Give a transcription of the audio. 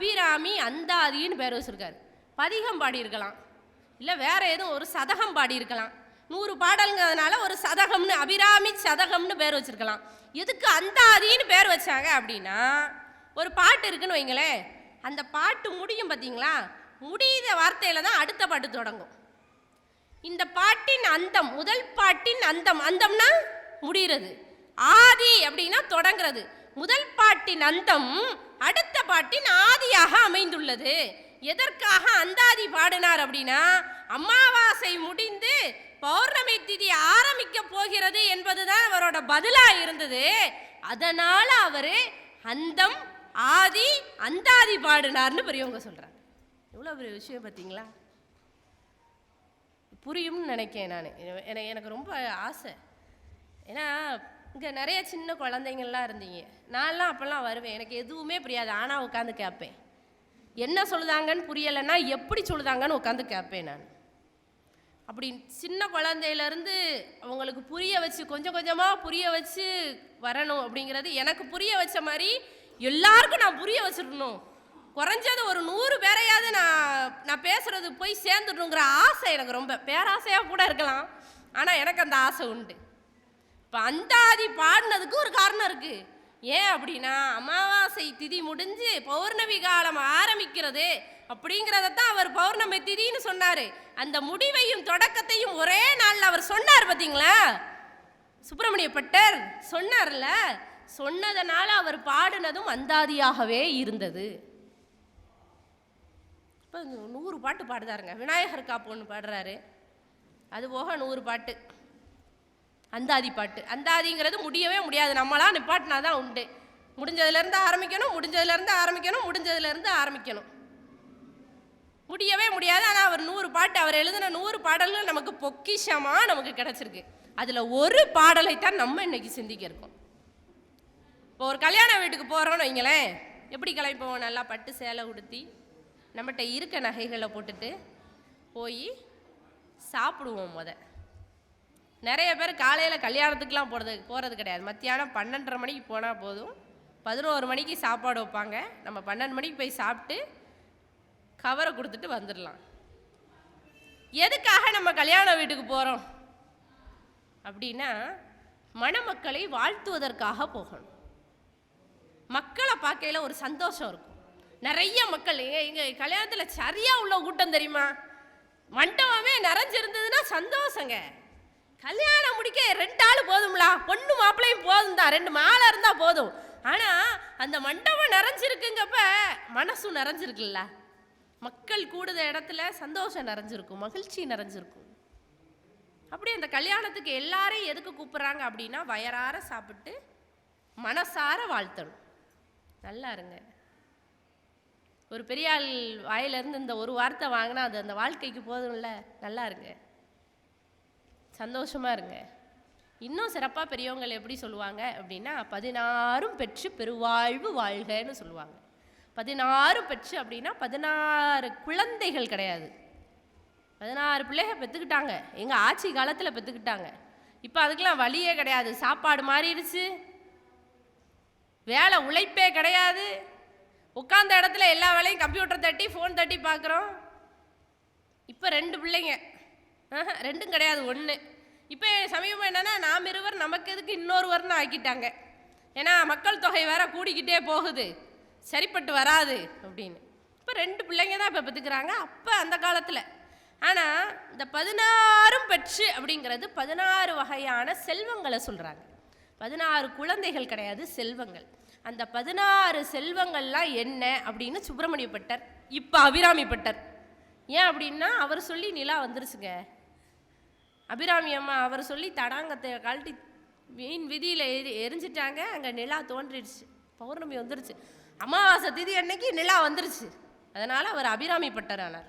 அபிராமி அந்தாதின்னு பேர் வச்சுருக்காரு. பதிகம் பாடியிருக்கலாம். இல்லை வேறு எதுவும் ஒரு சதகம் பாடியிருக்கலாம். நூறு பாடலுங்கிறதுனால ஒரு சதகம்னு அபிராமி சதகம்னு பேர் வச்சிருக்கலாம். எதுக்கு அந்தாதின்னு பேர் வச்சாங்க அப்படின்னா ஒரு பாட்டு இருக்குன்னு வைங்களேன். அந்த பாட்டு முடியும் பார்த்தீங்களா முடியுத வார்த்தையில் தான் அடுத்த பாட்டு தொடங்கும். இந்த பாட்டின் அந்தம் முதல் பாட்டின் அந்தம் அந்தம்னா முடிகிறது ஆதி அப்படின்னா தொடங்குறது. முதல் பாட்டின் அந்தம் அடுத்த பாட்டின் ஆதியாக அமைந்துள்ளது. எதற்காக அந்தாதி பாடினார் அப்படின்னா அமாவாசை முடிந்து பௌர்ணமி திதி ஆரம்பிக்க போகிறது என்பதுதான் அவரோட பதிலா இருந்தது. அதனால அவர் அந்தம் ஆதி அந்தாதி பாடினார்னு பெரியவங்க சொல்றாங்க. எவ்வளோ பெரிய விஷயம் பார்த்தீங்களா? புரியும்னு நினைக்கேன் நான். எனக்கு ரொம்ப ஆசை. ஏன்னா இங்கே நிறைய சின்ன குழந்தைங்கள்லாம் இருந்தீங்க. நான்லாம் அப்போல்லாம் வருவேன். எனக்கு எதுவுமே புரியாது. ஆனால் உட்காந்து கேட்பேன். என்ன சொல்லுதாங்கன்னு புரியலைன்னா எப்படி சொல்லுதாங்கன்னு உட்காந்து கேட்பேன் நான். அப்படி சின்ன குழந்தையிலேருந்து அவங்களுக்கு புரிய வச்சு கொஞ்சம் கொஞ்சமாக புரிய வச்சு வரணும் அப்படிங்கிறது எனக்கு புரிய வச்ச மாதிரி எல்லாருக்கும் நான் புரிய வச்சிடணும். குறைஞ்சது ஒரு நூறு பேரையாவது நான் நான் பேசுகிறது போய் சேர்ந்துடணுங்கிற ஆசை எனக்கு ரொம்ப. பேராசையாக கூட இருக்கலாம். ஆனால் எனக்கு அந்த ஆசை உண்டு. இப்போ அந்தாதி பாடினதுக்கு ஒரு காரணம் இருக்கு. ஏன் அப்படின்னா அமாவாசை திதி முடிஞ்சு பௌர்ணமி காலம் ஆரம்பிக்கிறது அப்படிங்கிறத தான் அவர் பௌர்ணமி திதின்னு சொன்னார். அந்த முடிவையும் தொடக்கத்தையும் ஒரே நாளில் அவர் சொன்னார் பார்த்தீங்களா சுப்பிரமணிய பட்டர் சொன்னார்ல சொன்னதனால அவர் பாடினதும் அந்தாதியாகவே இருந்தது. இப்போ நூறு பாட்டு பாடுதாருங்க. விநாயகர் காப்பு ஒன்று பாடுறாரு. அது போக நூறு பாட்டு. அந்தாதி பாட்டு அந்தாதிங்கிறது முடியவே முடியாது. நம்மளாம் நிப்பாட்டினா தான் உண்டு. முடிஞ்சதுலேருந்து ஆரம்பிக்கணும் முடிஞ்சதுலேருந்து ஆரம்பிக்கணும் முடிஞ்சதுலேருந்து ஆரம்பிக்கணும். முடியவே முடியாது. ஆனால் அவர் நூறு பாட்டு அவர் எழுதின நூறு பாடல்கள் நமக்கு பொக்கிஷமாக நமக்கு கிடச்சிருக்கு. அதில் ஒரு பாடலை தான் நம்ம இன்னைக்கு சிந்திக்க இருக்கோம். இப்போ ஒரு கல்யாண வீட்டுக்கு போகிறோம்னு வைங்களேன். எப்படி கிளம்பி போவோம் நல்லா பட்டு சேலை உடுத்தி நம்மகிட்ட இருக்க நகைகளை போட்டுட்டு போய் சாப்பிடுவோம் முத. நிறைய பேர் காலையில் கல்யாணத்துக்குலாம் போகிறது போகிறது கிடையாது. மத்தியானம் பன்னெண்டரை மணிக்கு போனால் போதும். பதினோரு மணிக்கு சாப்பாடு வைப்பாங்க. நம்ம பன்னெண்டு மணிக்கு போய் சாப்பிட்டு கவரை கொடுத்துட்டு வந்துடலாம். எதுக்காக நம்ம கல்யாண வீட்டுக்கு போகிறோம் அப்படின்னா மணமக்களை வாழ்த்துவதற்காக போகணும். மக்களை பார்க்கையில ஒரு சந்தோஷம் இருக்கும். நிறைய மக்கள் எங்கள் எங்கள் கல்யாணத்தில் சரியாக உள்ள கூட்டம் தெரியுமா? மண்டபமே நிறைஞ்சிருந்ததுன்னா சந்தோஷங்க. கல்யாணம் முடிக்க ரெண்டு ஆள் போதும்லா? பொண்ணு மாப்பிள்ளையும் போதும் தான் ரெண்டு மாலை இருந்தால் போதும். ஆனால் அந்த மண்டபம் நிறைஞ்சிருக்குங்கப்ப மனசும் நிறைஞ்சிருக்குல்ல? மக்கள் கூடுத இடத்துல சந்தோஷம் நிறைஞ்சிருக்கும் மகிழ்ச்சி நிறைஞ்சிருக்கும். அப்படி அந்த கல்யாணத்துக்கு எல்லாரையும் எதுக்கு கூப்பிட்றாங்க அப்படின்னா வயறார சாப்பிட்டு மனசார வாழ்த்தணும். நல்லா இருங்க. ஒரு பெரிய ஆள் வாயிலிருந்து இந்த ஒரு வார்த்தை வாங்கினா அது அந்த வாழ்க்கைக்கு போதும்ல? நல்லா இருங்க. சந்தோஷமாக இருங்க. இன்னும் சிறப்பாக பெரியவங்கள் எப்படி சொல்லுவாங்க அப்படின்னா பதினாறும் பெற்று பெருவாழ்வு வாழ்கன்னு சொல்லுவாங்க. பதினாறு பெற்று அப்படின்னா பதினாறு குழந்தைகள் கிடையாது. பதினாறு பிள்ளைகள் பெற்றுக்கிட்டாங்க எங்கள் ஆட்சி காலத்தில் பெற்றுக்கிட்டாங்க இப்போ அதுக்கெலாம் வழியே கிடையாது. சாப்பாடு மாறிடுச்சு. வேலை உழைப்பே கிடையாது. உட்காந்த இடத்துல எல்லா வேலையும் கம்ப்யூட்டர் தட்டி ஃபோன் தட்டி பார்க்குறோம். இப்போ ரெண்டு பிள்ளைங்க. ஆஹா, ரெண்டும் கிடையாது ஒன்று இப்போ சமீபம் என்னன்னா நாம் இருவர் நமக்கு எதுக்கு இன்னொருவர்னு ஆக்கிட்டாங்க. ஏன்னா மக்கள் தொகை வேற கூடிக்கிட்டே போகுது. சரிப்பட்டு வராது அப்படின்னு. இப்போ ரெண்டு பிள்ளைங்க தான் இப்போ பெற்றுக்கிறாங்க அப்போ அந்த காலத்தில். ஆனால் இந்த பதினாறும் பெற்று அப்படிங்கிறது பதினாறு வகையான செல்வங்களை சொல்கிறாங்க பதினாறு குழந்தைகள் கிடையாது செல்வங்கள். அந்த பதினாறு செல்வங்கள்லாம் என்ன அப்படின்னு சுப்பிரமணிய பட்டர் இப்போ அபிராமி பட்டர். ஏன் அப்படின்னா அவர் சொல்லி நிலா வந்துருச்சுங்க. அபிராமி அம்மா அவர் சொல்லி தடாங்கத்தை கழட்டி மீன் விதியில் எரி எரிஞ்சிட்டாங்க. அங்கே நிலா தோன்றிடுச்சு. பௌர்ணமி வந்துருச்சு. அமாவாசை திதி அன்னைக்கு நிலா வந்துருச்சு. அதனால் அவர் அபிராமி பட்டரானார்